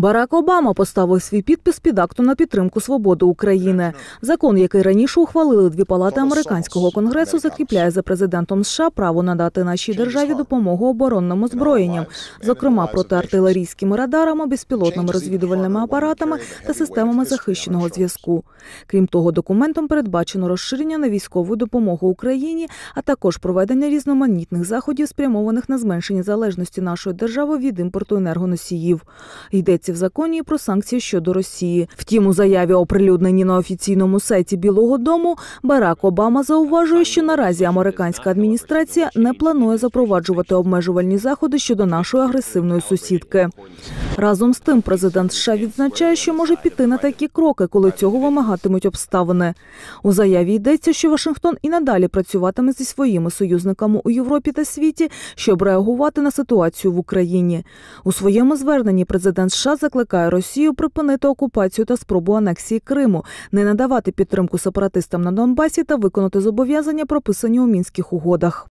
Барак Обама поставив свій підпис під актом на підтримку свободи України. Закон, який раніше ухвалили дві палати американського конгресу, закріпляє за президентом США право надати нашій державі допомогу оборонним озброєнням, зокрема протиартилерійськими радарами, безпілотними розвідувальними апаратами та системами захищеного зв'язку. Крім того, документом передбачено розширення на військову допомогу Україні, а також проведення різноманітних заходів, спрямованих на зменшення залежності нашої держави від імпорту енергоносіїв. Йдеться в законі про санкції щодо Росії. Втім, у заяві, оприлюдненій на офіційному сайті Білого Дому, Барак Обама зауважує, що наразі американська адміністрація не планує запроваджувати обмежувальні заходи щодо нашої агресивної сусідки. Разом з тим, президент США відзначає, що може піти на такі кроки, коли цього вимагатимуть обставини. У заяві йдеться, що Вашингтон і надалі працюватиме зі своїми союзниками у Європі та світі, щоб реагувати на ситуацію в Україні. У своєму зверненні президент США закликає Росію припинити окупацію та спробу анексії Криму, не надавати підтримку сепаратистам на Донбасі та виконати зобов'язання, прописані у мінських угодах.